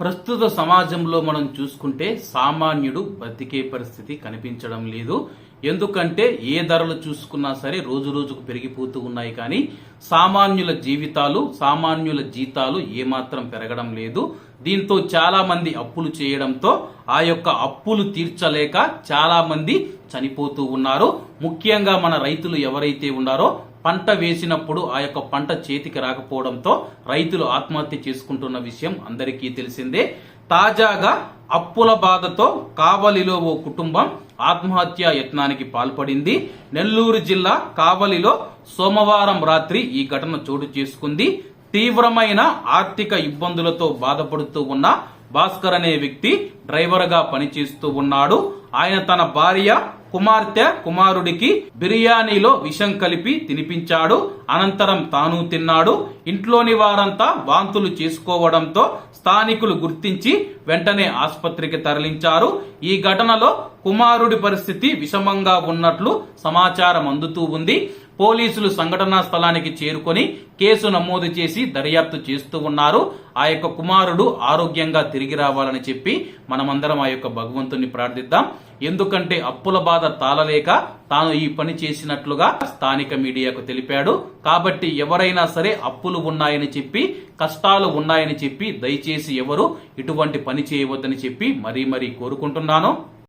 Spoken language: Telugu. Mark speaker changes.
Speaker 1: ప్రస్తుత సమాజంలో మనం చూసుకుంటే సామాన్యుడు బతికే పరిస్థితి కనిపించడం లేదు. ఎందుకంటే ఏ ధరలు చూసుకున్నా సరే రోజు రోజుకు పెరిగిపోతూ ఉన్నాయి కానీ సామాన్యుల జీవితాలు సామాన్యుల జీతాలు ఏమాత్రం పెరగడం లేదు. దీంతో చాలామంది అప్పులు చేయడంతో ఆ యొక్క అప్పులు తీర్చలేక చాలామంది చనిపోతూ ఉన్నారు. ముఖ్యంగా మన రైతులు ఎవరైతే ఉన్నారో పంట వేసినప్పుడు ఆ యొక్క పంట చేతికి రాకపోవడంతో రైతులు ఆత్మహత్య చేసుకుంటున్న విషయం అందరికీ తెలిసిందే. తాజాగా అప్పుల బాధతో కావలిలో ఓ కుటుంబం ఆత్మహత్య యత్నానికి పాల్పడింది. నెల్లూరు జిల్లా కావలిలో సోమవారం రాత్రి ఈ ఘటన చోటు చేసుకుంది. తీవ్రమైన ఆర్థిక ఇబ్బందులతో బాధపడుతూ ఉన్న భాస్కర్ అనే వ్యక్తి డ్రైవర్గా పనిచేస్తూ ఉన్నాడు. ఆయన తన భార్య కుమార్తె కుమారుడికి బిర్యానీలో విషం కలిపి తినిపించాడు. అనంతరం తాను తిన్నాడు. ఇంట్లోని వారంతా వాంతులు చేసుకోవడంతో స్థానికులు గుర్తించి వెంటనే ఆసుపత్రికి తరలించారు. ఈ ఘటనలో కుమారుడి పరిస్థితి విషమంగా ఉన్నట్లు సమాచారం అందుతూ ఉంది. పోలీసులు సంఘటనా స్థలానికి చేరుకొని కేసు నమోదు చేసి దర్యాప్తు చేస్తూ ఉన్నారు. ఆ యొక్క కుమారుడు ఆరోగ్యంగా తిరిగి రావాలని చెప్పి మనమందరం ఆ యొక్క భగవంతుని ప్రార్థిద్దాం. ఎందుకంటే అప్పుల బాధ తాళలేక తాను ఈ పని చేసినట్లుగా స్థానిక మీడియాకు తెలిపాడు. కాబట్టి ఎవరైనా సరే అప్పులు ఉన్నాయని చెప్పి కష్టాలు ఉన్నాయని చెప్పి దయచేసి ఎవరు ఇటువంటి పని చేయవద్దని చెప్పి మరీ మరీ కోరుకుంటున్నాను.